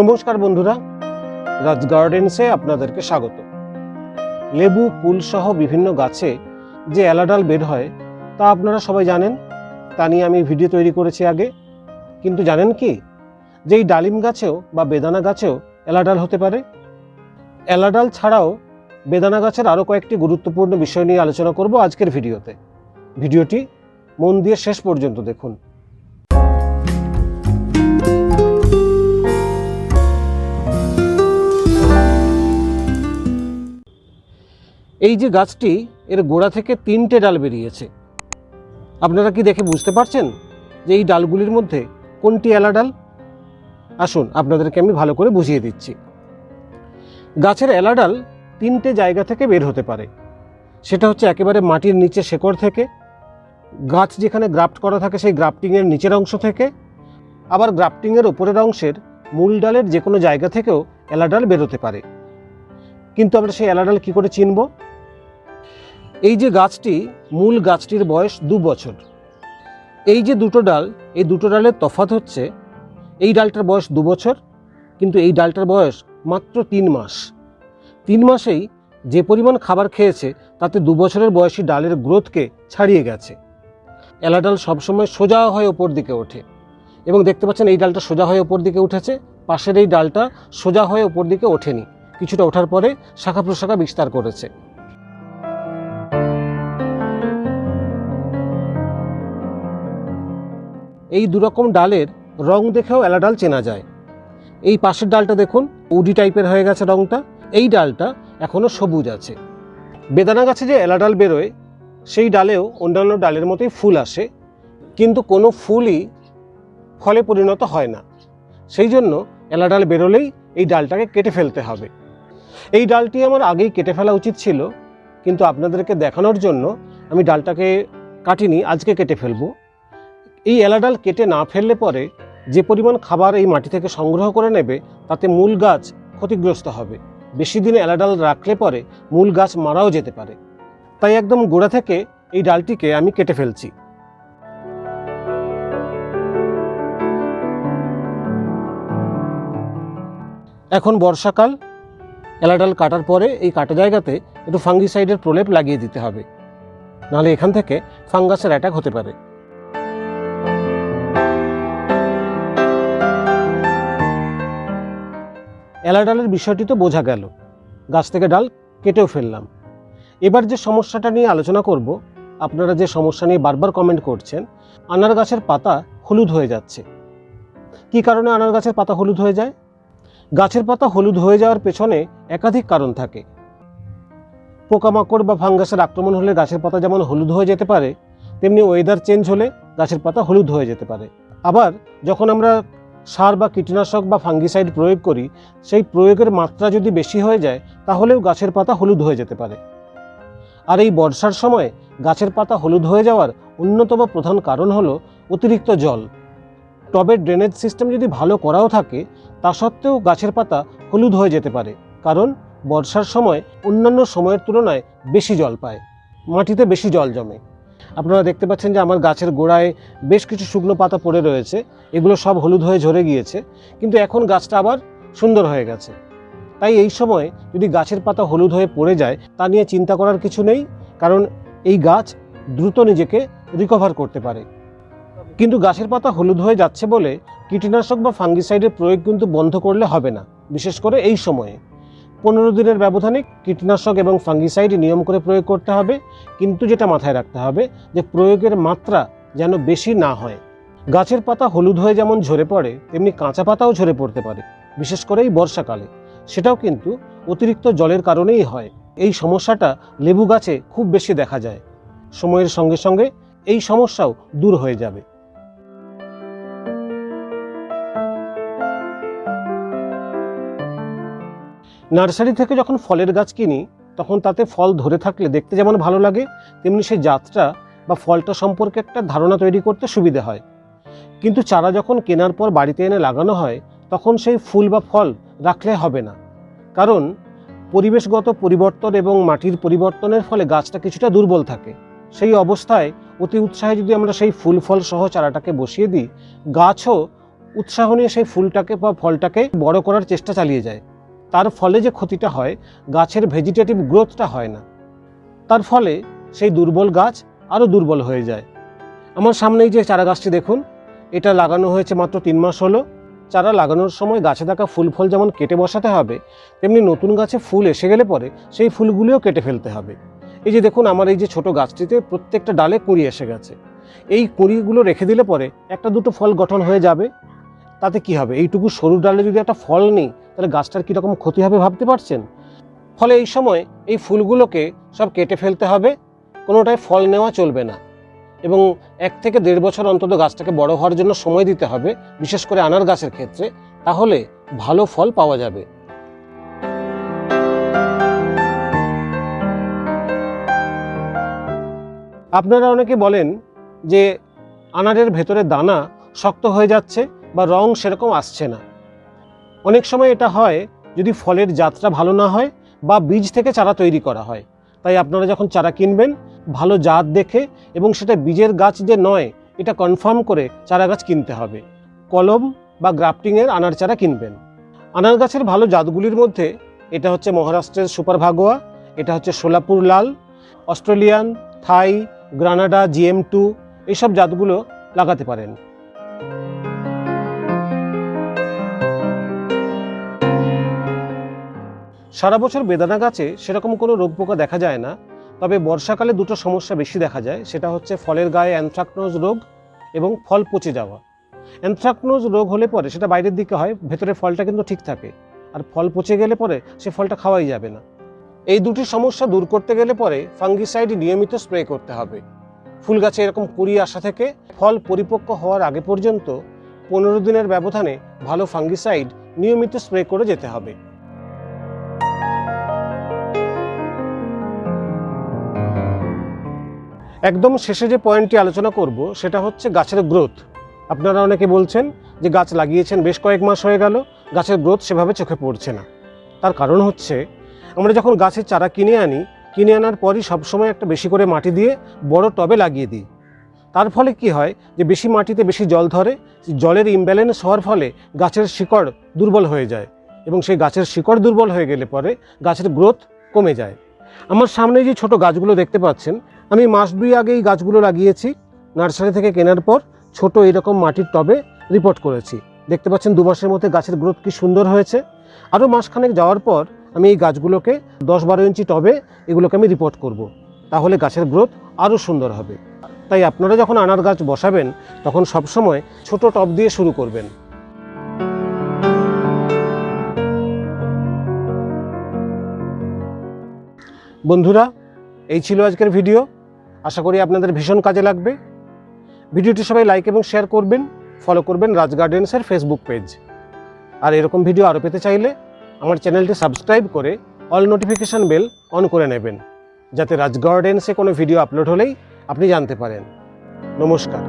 নমস্কার বন্ধুরা, রাজ গার্ডেন্সে আপনাদেরকে স্বাগত। লেবু কুল সহ বিভিন্ন গাছে যে অ্যালাডাল বের হয়, তা আপনারা সবাই জানেন, তা নিয়ে আমি ভিডিও তৈরি করেছি আগে। কিন্তু জানেন কি? যে এই ডালিম গাছেও বা বেদানা গাছেও অ্যালাডাল হতে পারে। অ্যালাডাল ছাড়াও বেদানা গাছের আরও কয়েকটি গুরুত্বপূর্ণ বিষয় নিয়ে আলোচনা করব আজকের ভিডিওতে। ভিডিওটি মন দিয়ে শেষ পর্যন্ত দেখুন। এই যে গাছটি, এর গোড়া থেকে তিনটে ডাল বেরিয়েছে। আপনারা কি দেখে বুঝতে পারছেন যে এই ডালগুলির মধ্যে কোনটি এলা ডাল? আসুন, আপনাদেরকে আমি ভালো করে বুঝিয়ে দিচ্ছি। গাছের এলা ডাল তিনটে জায়গা থেকে বের হতে পারে। সেটা হচ্ছে একেবারে মাটির নিচে শেকড় থেকে, গাছ যেখানে গ্রাফট করা থাকে সেই গ্রাফটিংয়ের নিচের অংশ থেকে, আবার গ্রাফটিংয়ের ওপরের অংশের মূল ডালের যে কোনো জায়গা থেকেও এলা ডাল বেরোতে পারে। কিন্তু আমরা সেই এলা ডাল কী করে চিনব? এই যে গাছটি, মূল গাছটির বয়স দু বছর। এই যে দুটো ডাল, এই দুটো ডালের তফাৎ হচ্ছে, এই ডালটার বয়স দু বছর, কিন্তু এই ডালটার বয়স মাত্র তিন মাস। তিন মাসেই যে পরিমাণ খাবার খেয়েছে, তাতে দু বছরের বয়সী ডালের গ্রোথকে ছাড়িয়ে গেছে। এলা ডাল সবসময় সোজা হয়ে ওপর দিকে ওঠে। এবং দেখতে পাচ্ছেন, এই ডালটা সোজা হয়ে ওপর দিকে উঠেছে, পাশের এই ডালটা সোজা হয়ে ওপর দিকে ওঠেনি। কিছুটা ওঠার পরে শাখা প্রশাখা বিস্তার করেছে। এই দুরকম ডালের রং দেখেও এলা ডাল চেনা যায়। এই পাশের ডালটা দেখুন, উডি টাইপের হয়ে গেছে রংটা। এই ডালটা এখনও সবুজ আছে। বেদানা গাছে যে এলা ডাল বেরোয়, সেই ডালেও অন্যান্য ডালের মতোই ফুল আসে। কিন্তু কোনো ফুলই ফলে পরিণত হয় না। সেই জন্য এলা ডাল বেরোলেই এই ডালটাকে কেটে ফেলতে হবে। এই ডালটি আমার আগেই কেটে ফেলা উচিত ছিল, কিন্তু আপনাদেরকে দেখানোর জন্য আমি ডালটাকে কাটিনি, আজকে কেটে ফেলব। এই এলাডাল কেটে না ফেললে পরে যে পরিমাণ খাবার এই মাটি থেকে সংগ্রহ করে নেবে, তাতে মূল গাছ ক্ষতিগ্রস্ত হবে। বেশি দিন এলাডাল রাখলে পরে মূল গাছ মারাও যেতে পারে। তাই একদম গোড়া থেকে এই ডালটিকে আমি কেটে ফেলছি। এখন বর্ষাকাল। এলাডাল কাটার পরে এই কাটা জায়গাতে একটু ফাঙ্গিসাইডের প্রলেপ লাগিয়ে দিতে হবে। নাহলে এখান থেকে ফাঙ্গাসের অ্যাটাক হতে পারে। এলাডালের বিষয়টি তো বোঝা গেল। গাছ থেকে ডাল কেটেও ফেললাম। এবার যে সমস্যাটা নিয়ে আলোচনা করব, আপনারা যে সমস্যা নিয়ে বারবার কমেন্ট করছেন, আনার গাছের পাতা হলুদ হয়ে যাচ্ছে। কি কারণে আনার গাছের পাতা হলুদ হয়ে যায়? গাছের পাতা হলুদ হয়ে যাওয়ার পেছনে একাধিক কারণ থাকে। পোকামাকড় বা ফাঙ্গাসের আক্রমণ হলে গাছের পাতা যেমন হলুদ হয়ে যেতে পারে, তেমনি ওয়েদার চেঞ্জ হলে গাছের পাতা হলুদ হয়ে যেতে পারে। আবার যখন আমরা সার বা কীটনাশক বা ফাঙ্গিসাইড প্রয়োগ করি, সেই প্রয়োগের মাত্রা যদি বেশি হয়ে যায়, তাহলেও গাছের পাতা হলুদ হয়ে যেতে পারে। আর এই বর্ষার সময় গাছের পাতা হলুদ হয়ে যাওয়ার অন্যতম প্রধান কারণ হলো অতিরিক্ত জল। টবের ড্রেনেজ সিস্টেম যদি ভালো করাও থাকে, তা সত্ত্বেও গাছের পাতা হলুদ হয়ে যেতে পারে, কারণ বর্ষার সময় অন্যান্য সময়ের তুলনায় বেশি জল পায়, মাটিতে বেশি জল জমে। আপনারা দেখতে পাচ্ছেন যে আমার গাছের গোড়ায় বেশ কিছু শুকনো পাতা পড়ে রয়েছে। এগুলো সব হলুদ হয়ে ঝরে গিয়েছে। কিন্তু এখন গাছটা আবার সুন্দর হয়ে গেছে। তাই এই সময় যদি গাছের পাতা হলুদ হয়ে পড়ে যায়, তা নিয়ে চিন্তা করার কিছু নেই, কারণ এই গাছ দ্রুত নিজেকে রিকভার করতে পারে। কিন্তু গাছের পাতা হলুদ হয়ে যাচ্ছে বলে কীটনাশক বা ফাঙ্গিসাইডের প্রয়োগ কিন্তু বন্ধ করলে হবে না, বিশেষ করে এই সময়ে। পনেরো দিনের ব্যবধানে কীটনাশক এবং ফাঙ্গিসাইড নিয়ম করে প্রয়োগ করতে হবে। কিন্তু যেটা মাথায় রাখতে হবে, যে প্রয়োগের মাত্রা যেন বেশি না হয়। গাছের পাতা হলুদ হয়ে যেমন ঝরে পড়ে, তেমনি কাঁচা পাতাও ঝরে পড়তে পারে, বিশেষ করে এই বর্ষাকালে। সেটাও কিন্তু অতিরিক্ত জলের কারণেই হয়। এই সমস্যাটা লেবু গাছে খুব বেশি দেখা যায়। সময়ের সঙ্গে সঙ্গে এই সমস্যাও দূর হয়ে যাবে। নার্সারি থেকে যখন ফলের গাছ কিনি, তখন তাতে ফল ধরে থাকলে দেখতে যেমন ভালো লাগে, তেমনি সেই জাতটা বা ফলটা সম্পর্কে একটা ধারণা তৈরি করতে সুবিধে হয়। কিন্তু চারা যখন কেনার পর বাড়িতে এনে লাগানো হয়, তখন সেই ফুল বা ফল রাখলে হবে না। কারণ, পরিবেশগত পরিবর্তন এবং মাটির পরিবর্তনের ফলে গাছটা কিছুটা দুর্বল থাকে। সেই অবস্থায় অতি উৎসাহে যদি আমরা সেই ফুল, ফল সহ চারাটাকে বসিয়ে দিই, গাছও উৎসাহ নিয়ে সেই ফুলটাকে বা ফলটাকে বড় করার চেষ্টা চালিয়ে যায়। তার ফলে যে ক্ষতিটা হয়, গাছের ভেজিটেটিভ গ্রোথটা হয় না। তার ফলে সেই দুর্বল গাছ আরও দুর্বল হয়ে যায়। আমার সামনেই যে চারা গাছটি দেখুন, এটা লাগানো হয়েছে মাত্র তিন মাস হলো। চারা লাগানোর সময় গাছে থাকা ফুল ফল যেমন কেটে বসাতে হবে, তেমনি নতুন গাছে ফুল এসে গেলে পরে সেই ফুলগুলিও কেটে ফেলতে হবে। এই যে দেখুন, আমার এই যে ছোট গাছটিতে প্রত্যেকটা ডালে কুঁড়ি এসে গেছে। এই কুঁড়িগুলো রেখে দিলে পরে একটা দুটো ফল গঠন হয়ে যাবে। তাতে কি হবে? এইটুকু সরু ডালে যদি একটা ফল নেই, তাহলে গাছটার কীরকম ক্ষতি হবে ভাবতে পারছেন? ফলে এই সময় এই ফুলগুলোকে সব কেটে ফেলতে হবে, কোনোটায় ফল নেওয়া চলবে না। এবং এক থেকে দেড় বছর অন্তত গাছটাকে বড় হওয়ার জন্য সময় দিতে হবে, বিশেষ করে আনার গাছের ক্ষেত্রে, তাহলে ভালো ফল পাওয়া যাবে। আপনারা অনেকে বলেন যে আনারের ভেতরে দানা শক্ত হয়ে যাচ্ছে বা রং সেরকম আসছে না। অনেক সময় এটা হয় যদি ফলের জাতটা ভালো না হয় বা বীজ থেকে চারা তৈরি করা হয়। তাই আপনারা যখন চারা কিনবেন, ভালো জাত দেখে এবং সেটা বীজের গাছ যে নয়, এটা কনফার্ম করে চারা গাছ কিনতে হবে। কলম বা গ্রাফটিংয়ের আনার চারা কিনবেন। আনার গাছের ভালো জাতগুলির মধ্যে এটা হচ্ছে মহারাষ্ট্রের সুপার ভাগোয়া, এটা হচ্ছে সোলাপুর লাল, Australian, Thai, Granada, GM two এইসব জাতগুলো লাগাতে পারেন। সারা বছর বেদানা গাছে সেরকম কোনো রোগ পোকা দেখা যায় না, তবে বর্ষাকালে দুটো সমস্যা বেশি দেখা যায়, সেটা হচ্ছে ফলের গায়ে অ্যানথ্রাকনোজ রোগ এবং ফল পচে যাওয়া। অ্যানথ্রাকনোজ রোগ হলে পরে সেটা বাইরের দিকে হয়, ভেতরে ফলটা কিন্তু ঠিক থাকে। আর ফল পচে গেলে পরে সে ফলটা খাওয়াই যাবে না। এই দুটি সমস্যা দূর করতে গেলে পরে ফাঙ্গিসাইড নিয়মিত স্প্রে করতে হবে। ফুল গাছে এরকম কুড়ি আসা থেকে ফল পরিপক্ক হওয়ার আগে পর্যন্ত পনেরো দিনের ব্যবধানে ভালো ফাঙ্গিসাইড নিয়মিত স্প্রে করে যেতে হবে। একদম শেষে যে পয়েন্টটি আলোচনা করব, সেটা হচ্ছে গাছের গ্রোথ আপনারা অনেকে বলছেন যে গাছ লাগিয়েছেন বেশ কয়েক মাস হয়ে গেল, গাছের গ্রোথ সেভাবে চোখে পড়ছে না। তার কারণ হচ্ছে, আমরা যখন গাছের চারা কিনে আনি, কিনে আনার পরই সবসময় একটা বেশি করে মাটি দিয়ে বড় টবে লাগিয়ে দিই। তার ফলে কি হয় যে বেশি মাটিতে বেশি জল ধরে, জলের ইমব্যালেন্স হওয়ার ফলে গাছের শিকড় দুর্বল হয়ে যায় এবং সেই গাছের শিকড় দুর্বল হয়ে গেলে পরে গাছের গ্রোথ কমে যায়। আমার সামনে যে ছোট গাছগুলো দেখতে পাচ্ছেন আমি মাস দুই আগে এই গাছগুলো লাগিয়েছি। নার্সারি থেকে কেনার পর ছোট এরকম মাটির টবে রিপোর্ট করেছি। দেখতে পাচ্ছেন দু মাসের মধ্যে গাছের গ্রোথ কি সুন্দর হয়েছে। আরও মাসখানেক যাওয়ার পর আমি এই গাছগুলোকে দশ বারো ইঞ্চি টবে এগুলোকে আমি রিপোর্ট করব। তাহলে গাছের গ্রোথ আরও সুন্দর হবে। তাই আপনারা যখন আনার গাছ বসাবেন, তখন সবসময় ছোট টব দিয়ে শুরু করবেন। বন্ধুরা, এই ছিল আজকের ভিডিও আশা করি আপনাদের ভীষণ কাজে লাগবে। ভিডিওটি সবাই লাইক এবং শেয়ার করবেন ফলো করবেন রাজ গার্ডেন্সের ফেসবুক পেজ আর এরকম ভিডিও আরও পেতে চাইলে আমার চ্যানেলটি সাবস্ক্রাইব করে অল নোটিফিকেশান বেল অন করে নেবেন, যাতে রাজ গার্ডেন্সে কোনো ভিডিও আপলোড হলেই আপনি জানতে পারেন। নমস্কার।